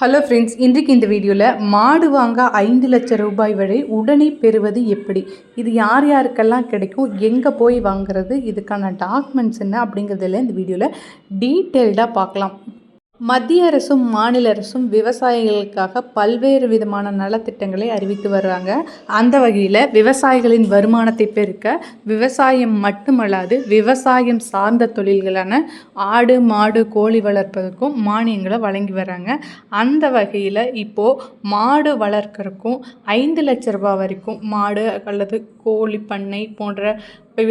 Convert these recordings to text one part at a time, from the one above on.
Hello friends இன்றைக்கு இந்த வீடியோவில் மாடு வாங்க ஐந்து லட்சம் ரூபாய் வரை உடனே பெறுவது எப்படி? இது யார் யாருக்கெல்லாம் கிடைக்கும்? எங்கே போய் வாங்குறது? இதுக்கான டாக்குமெண்ட்ஸ் என்ன? அப்படிங்கிறதுல இந்த வீடியோவில் டீட்டெயில்டாக பார்க்கலாம். மத்திய அரசும் மாநில அரசும் விவசாயிகளுக்காக பல்வேறு விதமான நலத்திட்டங்களை அறிவித்து வர்றாங்க. அந்த வகையில் விவசாயிகளின் வருமானத்தை பெருக்க விவசாயம் மட்டுமல்லாது விவசாயம் சார்ந்த தொழில்களான ஆடு மாடு கோழி வளர்ப்பதற்கும் மானியங்களை வழங்கி வராங்க அந்த வகையில் இப்போது மாடு வளர்க்கறக்கும் ஐந்து லட்ச ரூபாய் வரைக்கும் மாடு அல்லது கோழி பண்ணை போன்ற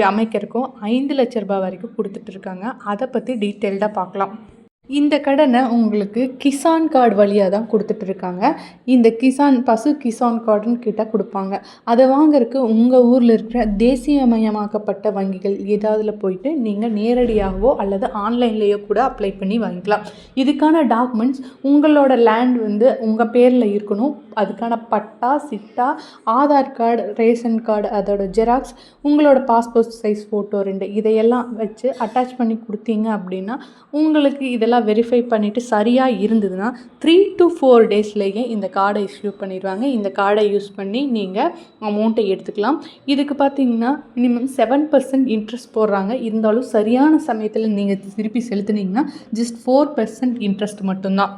அமைக்கிறக்கும் ஐந்து லட்ச ரூபாய் வரைக்கும் கொடுத்துட்ருக்காங்க அதை பற்றி டீட்டெயில்டாக பார்க்கலாம் இந்த கடனை உங்களுக்கு கிசான் கார்டு வழியாக தான் கொடுத்துட்ருக்காங்க இந்த கிசான் பசு கிசான் கார்டுன்னு கேட்டால் கொடுப்பாங்க. அதை வாங்கறதுக்கு உங்கள் ஊரில் இருக்கிற தேசியமயமாக்கப்பட்ட வங்கிகள் ஏதாவதுல போயிட்டு நீங்கள் நேரடியாகவோ அல்லது ஆன்லைன்லேயோ கூட அப்ளை பண்ணி வாங்கிக்கலாம். இதுக்கான டாக்குமெண்ட்ஸ் உங்களோட லேண்ட் வந்து உங்கள் பேரில் இருக்கணும். அதுக்கான patta chitta Aadhaar card ration card அதோட ஜெராக்ஸ் உங்களோட பாஸ்போர்ட் சைஸ் ஃபோட்டோ ரெண்டு இதையெல்லாம் வச்சு அட்டாச் பண்ணி கொடுத்தீங்க அப்படின்னா உங்களுக்கு இதெல்லாம் வெரிஃபை பண்ணிவிட்டு சரியாக இருந்ததுன்னா த்ரீ டு ஃபோர் டேஸ்லேயே இந்த கார்டை இஷ்யூ பண்ணிடுவாங்க. இந்த கார்டை யூஸ் பண்ணி நீங்கள் அமௌண்ட்டை எடுத்துக்கலாம். இதுக்கு பார்த்தீங்கன்னா மினிமம் செவன் பர்சன்ட் இன்ட்ரெஸ்ட் போடுறாங்க. இருந்தாலும் சரியான சமயத்தில் நீங்கள் திருப்பி செலுத்துனீங்கன்னா ஜஸ்ட் ஃபோர் பர்சன்ட் இன்ட்ரெஸ்ட் மட்டும்தான்.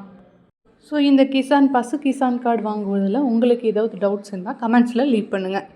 ஸோ இந்த கிசான் பசு கிசான் கார்டு வாங்குவதில் உங்களுக்கு ஏதாவது டவுட்ஸ் இருந்தால் கமெண்ட்ஸில் லீவ் பண்ணுங்கள்